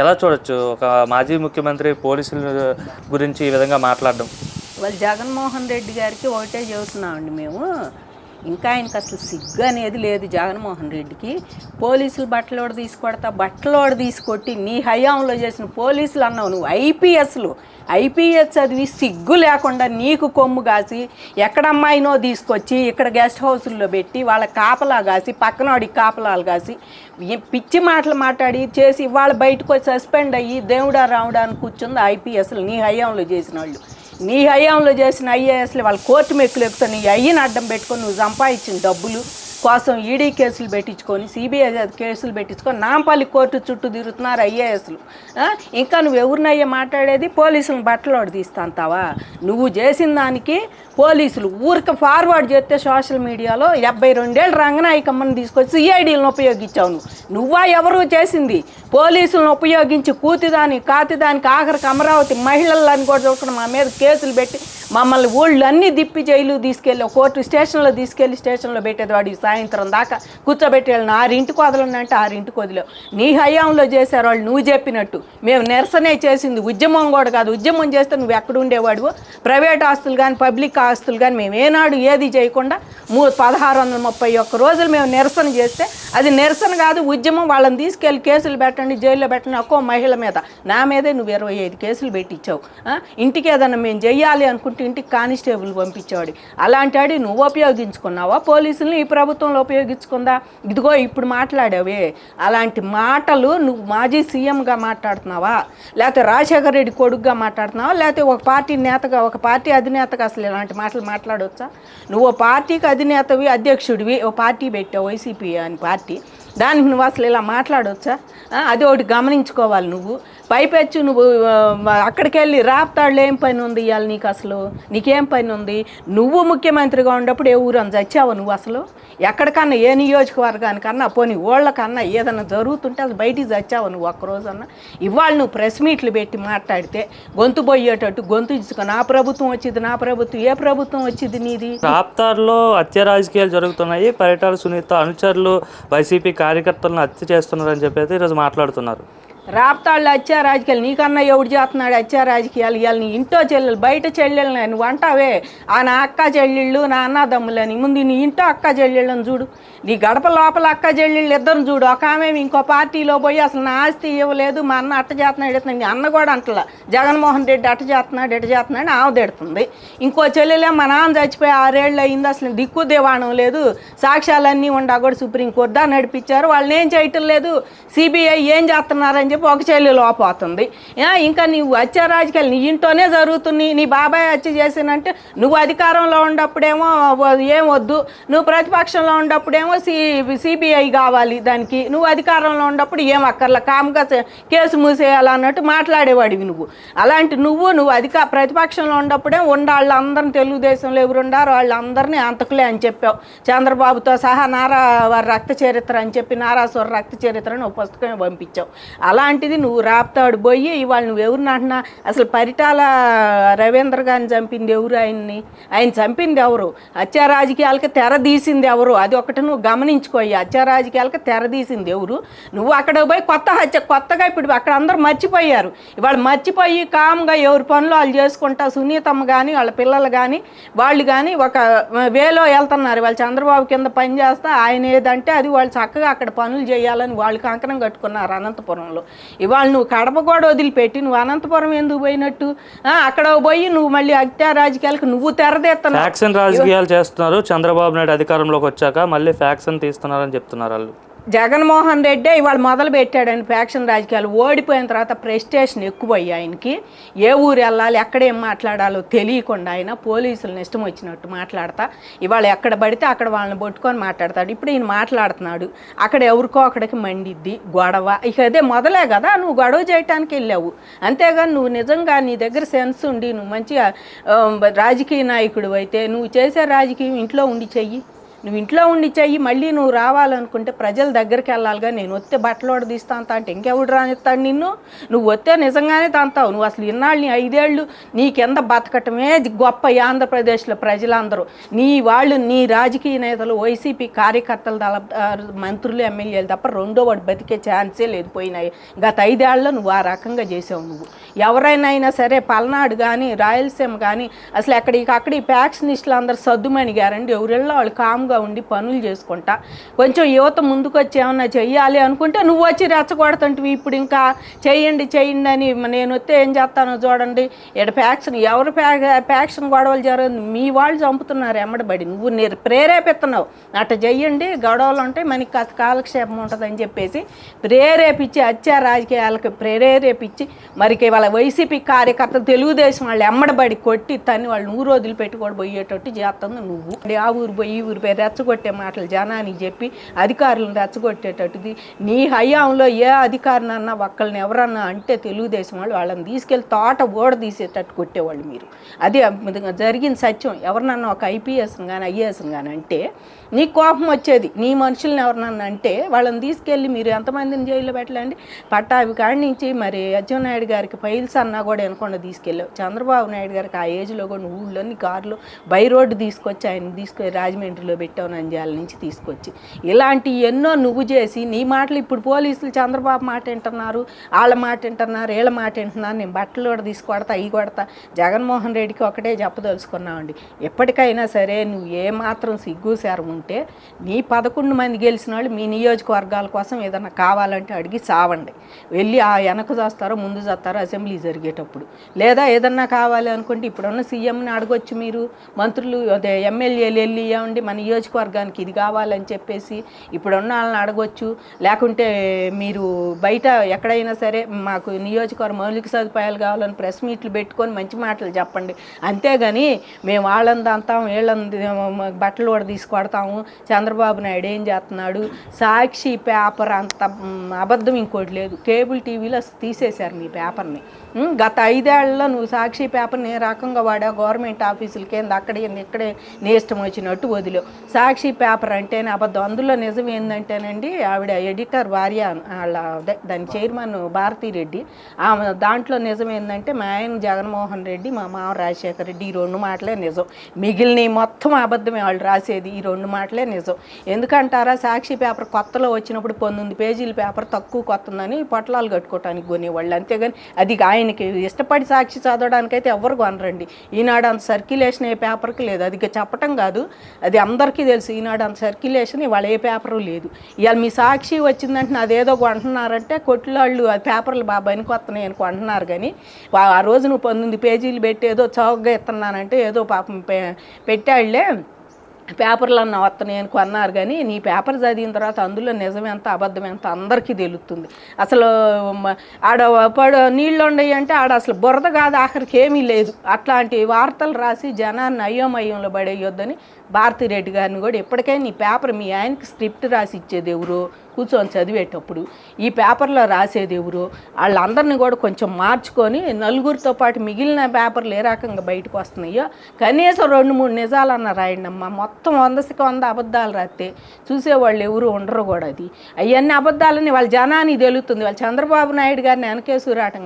ఎలా చూడొచ్చు? ఒక మాజీ ముఖ్యమంత్రి పోలీసుల గురించి ఈ విధంగా మాట్లాడడం. వాళ్ళు జగన్మోహన్ రెడ్డి గారికి ఒకటే చెబుతున్నామండి మేము. ఇంకా ఆయనకి అసలు సిగ్గు అనేది లేదు జగన్మోహన్ రెడ్డికి. పోలీసులు బట్టలోడు తీసుకొడతా? బట్టలోడు తీసుకొట్టి నీ హయాంలో చేసిన పోలీసులు అన్నావు నువ్వు. ఐపీఎస్లు ఐపీఎస్ చదివి సిగ్గు లేకుండా నీకు కొమ్ము కాసి ఎక్కడమ్మాయినో తీసుకొచ్చి ఇక్కడ గెస్ట్ హౌసుల్లో పెట్టి వాళ్ళ కాపలా కాసి పక్కనవాడికి కాపలాలు కాసి పిచ్చి మాటలు మాట్లాడి చేసి వాళ్ళ బయటకు సస్పెండ్ అయ్యి దేవుడా రావుడా అని కూర్చుంది ఐపీఎస్లు నీ హయాంలో చేసిన వాళ్ళు. నీ హయాంలో చేసిన ఐఏఎస్లు వాళ్ళ కోర్టు మెక్కులు ఎక్కుతాను నీ అయ్యని అడ్డం పెట్టుకొని నువ్వు సంపాదించిన డబ్బులు కోసం ఈడీ కేసులు పెట్టించుకొని సిబిఐ కేసులు పెట్టించుకొని నాంపల్లి కోర్టు చుట్టూ తిరుగుతున్నారు ఐఏఎస్లు. ఇంకా నువ్వు ఎవరినయ్యా మాట్లాడేది? పోలీసులను బట్టలోడు తీస్తాంతావా? నువ్వు చేసిన దానికి పోలీసులు ఊరికి ఫార్వర్డ్ చేస్తే సోషల్ మీడియాలో డెబ్బై రెండేళ్ళు రంగనాయకమ్మని తీసుకొచ్చి సిఐడీలను ఉపయోగించావు నువ్వు. నువ్వా ఎవరు చేసింది? పోలీసులను ఉపయోగించి కూతిదాని కాతిదానికి ఆఖరికి అమరావతి మహిళలని కూడా చూడకుండా మా మీద కేసులు పెట్టి మమ్మల్ని ఊళ్ళన్నీ దిప్పి జైలు తీసుకెళ్ళి కోర్టు స్టేషన్లో తీసుకెళ్ళి స్టేషన్లో పెట్టేది సాయంత్రం దాకా. కూర్చోబెట్టే వెళ్ళిన ఆరింటికి వదలంటే ఆరింటికి వదిలేవు నీ హయాంలో చేశారు వాళ్ళు నువ్వు చెప్పినట్టు. మేము నిరసనే చేసింది ఉద్యమం కూడా కాదు. ఉద్యమం చేస్తే నువ్వు ఎక్కడ ఉండేవాడువో? ప్రైవేట్ ఆస్తులు కానీ పబ్లిక్ ఆస్తులు కానీ మేము ఏనాడు ఏది చేయకుండా మూ పదహారు వందల ముప్పై ఒక్క రోజులు మేము నిరసన చేస్తే అది నిరసన కాదు ఉద్యమం వాళ్ళని తీసుకెళ్ళి కేసులు పెట్టండి జైల్లో పెట్టండి ఒక్కో మహిళ మీద. నా మీదే నువ్వు ఇరవై ఐదు కేసులు పెట్టించావు. ఆ? ఇంటికి ఏదైనా మేము చెయ్యాలి అనుకుంటే ఇంటికి కానిస్టేబుల్ పంపించేవాడు. అలాంటి నువ్వు ఉపయోగించుకున్నావా? పోలీసుల్ని ఈ ప్రభుత్వంలో ఉపయోగించుకుందా? ఇదిగో ఇప్పుడు మాట్లాడావే. అలాంటి మాటలు నువ్వు మాజీ సీఎంగా మాట్లాడుతున్నావా? లేకపోతే రాజశేఖర రెడ్డి కొడుకుగా మాట్లాడుతున్నావా? లేకపోతే ఒక పార్టీ నేతగా ఒక పార్టీ అధినేతగా అసలు ఇలాంటి మాటలు మాట్లాడవచ్చా నువ్వు పార్టీకి అధినేతవి అధ్యక్షుడివి ఓ పార్టీ పెట్టావు వైసీపీ అని పార్టీ. దానికి నువ్వు అసలు ఇలా మాట్లాడవచ్చా ఆ, అది ఒకటి గమనించుకోవాలి నువ్వు. పైపెచ్చు నువ్వు అక్కడికి వెళ్ళి రాప్తాడులో ఏం పని ఉంది ఇవాళ నీకు అసలు? నీకేం పని ఉంది? నువ్వు ముఖ్యమంత్రిగా ఉన్నప్పుడు ఏ ఊరని చచ్చావు నువ్వు అసలు? ఎక్కడికన్నా ఏ నియోజకవర్గానికన్నా పోనీ ఓళ్ళకన్నా ఏదన్నా జరుగుతుంటే అసలు బయటికి చచ్చావు నువ్వు ఒక్కరోజన్నా? ఇవాళ నువ్వు ప్రెస్ మీట్లు పెట్టి మాట్లాడితే గొంతు పోయేటట్టు గొంతు ఇచ్చుకో. నా ప్రభుత్వం వచ్చింది నా ప్రభుత్వం ఏ ప్రభుత్వం వచ్చింది నీది? రాప్తార్లో హత్య రాజకీయాలు జరుగుతున్నాయి. పర్యటన సునీత అనుచరులు వైసీపీ కార్యకర్తలను హత్య చేస్తున్నారని చెప్పేసి ఈరోజు మాట్లాడుతున్నారు. రాప్తాళ్ళు అచ్చా రాజకీయాలు. నీకన్నా ఎవడు చేస్తున్నాడు అచ్చా రాజకీయాలు? ఇవాళ నీ ఇంట్లో చెల్లెలు బయట చెల్లెలు నువ్వు అంటావే? ఆ నా అక్క చెల్లెళ్ళు నా అన్నదమ్ములని ముందు నీ ఇంట్లో అక్క చెల్లెళ్ళని చూడు. నీ గడప లోపల అక్క చెల్లెళ్ళు ఇద్దరు చూడు. ఒక ఆమె ఇంకో పార్టీలో పోయి అసలు నా ఆస్తి ఇవ్వలేదు. మా అన్న అట్ట చేస్తున్నాడు ఇస్తున్నాడు నీ అన్న కూడా అంటలా. జగన్మోహన్ రెడ్డి అట్ట చేస్తున్నాడు ఇట్ట చేస్తున్నాడు ఆమె తిడుతుంది. ఇంకో చెల్లెలే మా నాన్న చచ్చిపోయి ఆరేళ్ళు అయింది. అసలు దిక్కు దేవాణం లేదు. సాక్ష్యాలన్నీ ఉండా కూడా సుప్రీంకోర్టు దా నడిపించారు. వాళ్ళని ఏం చేయటం లేదు. సిబిఐ ఏం చేస్తున్నారని చెప్పి ఒక చెల్లి లోపోతుంది ఇంకా నీవు వచ్చే రాజకీయాలు నీ ఇంట్లోనే జరుగుతున్నాయి. నీ బాబాయ్ హత్య చేసినంటే నువ్వు అధికారంలో ఉన్నప్పుడేమో ఏం వద్దు. నువ్వు ప్రతిపక్షంలో ఉన్నప్పుడేమో సి సిబిఐ కావాలి దానికి. నువ్వు అధికారంలో ఉన్నప్పుడు ఏం అక్కర్లా? కామ్గా కేసు మూసేయాలన్నట్టు మాట్లాడేవాడివి నువ్వు. అలాంటి నువ్వు నువ్వు అధిక ప్రతిపక్షంలో ఉన్నప్పుడే ఉండాళ్ళందరిని తెలుగుదేశంలో ఎవరుండారు వాళ్ళందరినీ అంతకులే అని చెప్పావు. చంద్రబాబుతో సహా నారా వారి రక్త చరిత్ర అని చెప్పి నారాసుర రక్త చరిత్ర అని ఒక పుస్తకమే పంపించావు. అలా అలాంటిది నువ్వు రాపుతాడు. పోయి ఇవాళ నువ్వు ఎవరిని అంటున్నా? అసలు పరిటాల రవీంద్ర గారిని చంపింది ఎవరు ఆయన్ని? ఆయన చంపింది ఎవరు? హత్యా రాజకీయాలకి తెర తీసింది ఎవరు? అది ఒకటి నువ్వు గమనించుకో ఈ హత్యా రాజకీయాలకి తెర తీసింది ఎవరు? నువ్వు అక్కడ పోయి కొత్త హత్య కొత్తగా ఇప్పుడు అక్కడ అందరూ మర్చిపోయారు. ఇవాళ మర్చిపోయి కామ్గా ఎవరి పనులు వాళ్ళు చేసుకుంటా సునీతమ్మ కానీ వాళ్ళ పిల్లలు కానీ వాళ్ళు కానీ ఒక వేలో వెళ్తున్నారు. వాళ్ళు చంద్రబాబు కింద పని చేస్తా ఆయన ఏదంటే అది వాళ్ళు చక్కగా అక్కడ పనులు చేయాలని వాళ్ళు కంకణం కట్టుకున్నారు అనంతపురంలో. ఇవాళ నువ్వు కడప కూడా వదిలిపెట్టి నువ్వు అనంతపురం ఎందుకు పోయినట్టు? అక్కడ పోయి నువ్వు మళ్ళీ హత్యా రాజకీయాలకు నువ్వు తెరదేస్తున్నావు ఫ్యాక్షన్ రాజకీయాలు చేస్తున్నారు. చంద్రబాబు నాయుడు అధికారంలోకి వచ్చాక మళ్ళీ ఫ్యాక్షన్ తీస్తున్నారని చెప్తున్నారు వాళ్ళు. జగన్మోహన్ రెడ్డి ఇవాళ మొదలు పెట్టాడని ఫ్యాక్షన్ రాజకీయాలు. ఓడిపోయిన తర్వాత ప్రెస్టేషన్ ఎక్కువయ్యి ఆయనకి. ఏ ఊరు వెళ్ళాలి ఎక్కడ ఏం మాట్లాడాలో తెలియకుండా ఆయన పోలీసులను ఇష్టం వచ్చినట్టు మాట్లాడతా. ఇవాళ ఎక్కడ పడితే అక్కడ వాళ్ళని పట్టుకొని మాట్లాడతాడు. ఇప్పుడు ఈయన మాట్లాడుతున్నాడు. అక్కడ ఎవరికో అక్కడికి మండిద్ది గొడవ. ఇక అదే మొదలే కదా నువ్వు గొడవ చేయటానికి వెళ్ళావు. అంతేగాని నువ్వు నిజంగా నీ దగ్గర సెన్స్ ఉండి నువ్వు మంచిగా రాజకీయ నాయకుడు అయితే నువ్వు చేసే రాజకీయం ఇంట్లో ఉండి చెయ్యి. నువ్వు ఇంట్లో ఉండి చెయ్యి మళ్ళీ నువ్వు రావాలనుకుంటే ప్రజల దగ్గరికి వెళ్ళాలిగా. నేను వస్తే బట్టలు తీస్తా అంత అంటే ఇంకెవడు రానిస్తాడు నిన్ను? నువ్వు వస్తే నిజంగానే తంతావు. నువ్వు అసలు ఇన్నాళ్ళు నీ ఐదేళ్ళు నీ కింద బతకటమే గొప్ప ఈ ఆంధ్రప్రదేశ్లో ప్రజలందరూ. నీ వాళ్ళు నీ రాజకీయ నేతలు వైసీపీ కార్యకర్తలు తల మంత్రులు ఎమ్మెల్యేలు తప్ప రెండో వాడు బతికే ఛాన్సే లేదు పోయినాయి. గత ఐదేళ్ళలో నువ్వు ఆ రకంగా చేసావు నువ్వు. ఎవరైనా అయినా సరే పల్నాడు కానీ రాయలసీమ కానీ అసలు ఎక్కడికి అక్కడ ఈ ప్యాక్షనిస్టులు అందరు సర్దుమణిగారండి ఎవరిళ్ళో వాళ్ళు కామ్గా ఉండి పనులు చేసుకుంటా. కొంచెం యువత ముందుకు వచ్చి ఏమన్నా చెయ్యాలి అనుకుంటే నువ్వు వచ్చి రెచ్చగొడుతుంటివి. ఇప్పుడు ఇంకా చేయండి చేయండి అని నేను వస్తే ఏం చేస్తానో చూడండి. ఇక్కడ ఫ్యాక్షన్ ఎవరు ఫ్యాక్షన్ గొడవలు జరగదు. మీ వాళ్ళు చంపుతున్నారు ఎమ్మడబడి నువ్వు ప్రేరేపిస్తున్నావు. అట్ట చెయ్యండి గొడవలు ఉంటాయి. మనకి కాస్త కాలక్షేపం ఉంటుందని చెప్పేసి ప్రేరేపించి హత్యా రాజకీయాలకు ప్రేరేపించి మరికి వాళ్ళ వైసీపీ కార్యకర్తలు తెలుగుదేశం వాళ్ళు ఎమ్మడబడి కొట్టి తన్ని వాళ్ళు నూరు రోజులు పెట్టుకోడు పోయేటట్టు చేస్తుంది నువ్వు. ఆ ఊరు పోయి ఈ ఊరు పోయి రెచ్చగొట్టే మాటలు జనానికి చెప్పి అధికారులను రెచ్చగొట్టేటట్టుది. నీ హయాంలో ఏ అధికారినన్నా ఒక్కళ్ళని ఎవరన్నా అంటే తెలుగుదేశం వాళ్ళు వాళ్ళని తీసుకెళ్ళి తోట ఓడ తీసేటట్టు కొట్టేవాళ్ళు మీరు. అదే జరిగిన సత్యం. ఎవరినన్నా ఒక ఐపీఎస్ని కానీ ఐఏఎస్ని కానీ అంటే నీ కోపం వచ్చేది. నీ మనుషుల్ని ఎవరినన్నా అంటే వాళ్ళని తీసుకెళ్ళి మీరు ఎంతమందిని జైల్లో పెట్టలేండి? పట్టాభి కాడి నుంచి మరి అచ్చెన్నాయుడు గారికి ఫైల్స్ అన్నా కూడా వినకుండా తీసుకెళ్ళావు. చంద్రబాబు నాయుడు గారికి ఆ ఏజ్లో కూడా ఊళ్ళోని కారులో బై రోడ్డు తీసుకొచ్చి ఆయన తీసుకొని రాజమండ్రిలో పెట్టి పెట్టావు నంద్యాల నుంచి తీసుకొచ్చి. ఇలాంటి ఎన్నో నువ్వు చేసి నీ మాటలు ఇప్పుడు పోలీసులు చంద్రబాబు మాట వింటున్నారు వాళ్ళ మాట వింటున్నారు వీళ్ళ మాట వింటున్నారు నేను బట్టలు కూడా తీసుకొడతా అవి కొడతా. జగన్మోహన్ రెడ్డికి ఒకటే చెప్పదలుచుకున్నామండి. ఎప్పటికైనా సరే నువ్వు ఏమాత్రం సిగ్గు శారం ఉంటే నీ పదకొండు మంది గెలిచిన వాళ్ళు మీ నియోజకవర్గాల కోసం ఏదన్నా కావాలంటే అడిగి సావండి. వెళ్ళి ఆ వెనక చేస్తారో ముందు చేస్తారో అసెంబ్లీ జరిగేటప్పుడు. లేదా ఏదన్నా కావాలి అనుకుంటే ఇప్పుడున్న సీఎంని అడగొచ్చు మీరు. మంత్రులు అదే ఎమ్మెల్యేలు వెళ్ళి ఏమండి మన నియోజకవర్గానికి ఇది కావాలని చెప్పేసి ఇప్పుడున్న వాళ్ళని అడగొచ్చు. లేకుంటే మీరు బయట ఎక్కడైనా సరే మాకు నియోజకవర్గ మౌలిక సదుపాయాలు కావాలని ప్రెస్ మీట్లు పెట్టుకొని మంచి మాటలు చెప్పండి. అంతేగాని మేము వాళ్ళంది అంతాం వీళ్ళంది బట్టలు కూడా తీసుకొడతాము. చంద్రబాబు నాయుడు ఏం చేస్తున్నాడు? సాక్షి పేపర్ అంత అబద్ధం ఇంకోటి లేదు. కేబుల్ టీవీలో తీసేశారు మీ పేపర్ని. గత ఐదేళ్ళలో నువ్వు సాక్షి పేపర్ని ఏ రకంగా వాడా గవర్నమెంట్ ఆఫీసులకి ఏంది అక్కడే ఇక్కడే నీ ఇష్టం వచ్చినట్టు వదిలేవు. సాక్షి పేపర్ అంటేనే అబద్ధం. అందులో నిజం ఏంటంటేనండి ఆవిడ ఎడిటర్ భార్య వాళ్ళ అదే దాని చైర్మన్ భారతీ రెడ్డి. ఆమె దాంట్లో నిజం ఏంటంటే మా ఆయన జగన్మోహన్ రెడ్డి మా మామ రాజశేఖర రెడ్డి ఈ రెండు మాటలే నిజం. మిగిలిన మొత్తం అబద్ధమే వాళ్ళు రాసేది. ఈ రెండు మాటలే నిజం. ఎందుకంటారా? సాక్షి పేపర్ కొత్తలో వచ్చినప్పుడు పంతొమ్మిది పేజీల పేపర్ తక్కువ కొత్తందని పొట్లాలు కట్టుకోవటానికి కొనేవాళ్ళు. అంతేగాని అది ఆయన ఆయనకి ఇష్టపడి సాక్షి చదవడానికైతే ఎవరు కొనరండి. ఈనాడు అంత సర్క్యులేషన్ ఏ పేపర్కి లేదు. అది చెప్పటం కాదు. అది అందరికీ తెలుసు. ఈనాడు అంత సర్క్యులేషన్ ఇవాళ ఏ పేపరు లేదు. ఇవాళ మీ సాక్షి వచ్చిందంటే నాదేదో కొంటున్నారంటే కొట్లాళ్ళు ఆ పేపర్లు బాగా కొత్తనే అని కొంటున్నారు కానీ ఆ రోజు నువ్వు పంతొమ్మిది పేజీలు పెట్టి ఏదో చౌకగా ఇస్తున్నానంటే ఏదో పాపం పె పెట్టాళ్ళే. పేపర్లు అన్న వస్తున్నాయని కొన్నారు కానీ నీ పేపర్ చదివిన తర్వాత అందులో నిజమెంత ఎంత అబద్ధం ఎంత అందరికీ తెలుస్తుంది. అసలు ఆడ పడు నీళ్ళు ఉండయి అంటే ఆడ అసలు బురద కాదు ఆఖరికి ఏమీ లేదు. అట్లాంటి వార్తలు రాసి జనాన్ని అయోమయంలో పడేయొద్దని భారతిరెడ్డి గారిని కూడా ఇప్పటికే నీ పేపర్ మీ ఆయనకి స్క్రిప్ట్ రాసి ఇచ్చేది ఎవరు? కూర్చొని చదివేటప్పుడు ఈ పేపర్లో రాసేది ఎవరు వాళ్ళందరినీ కూడా కొంచెం మార్చుకొని నలుగురితో పాటు మిగిలిన పేపర్లు ఏ రకంగా బయటకు వస్తున్నాయో కనీసం రెండు మూడు నిజాలన్న రాయండి అమ్మ మొత్తం వందకి వంద అబద్ధాలు రాస్తే చూసేవాళ్ళు ఎవరు ఉండరు కూడా అది. అవన్నీ అబద్ధాలని వాళ్ళ జనానికి తెలుస్తుంది. వాళ్ళు చంద్రబాబు నాయుడు గారిని వెనకేసి రావటం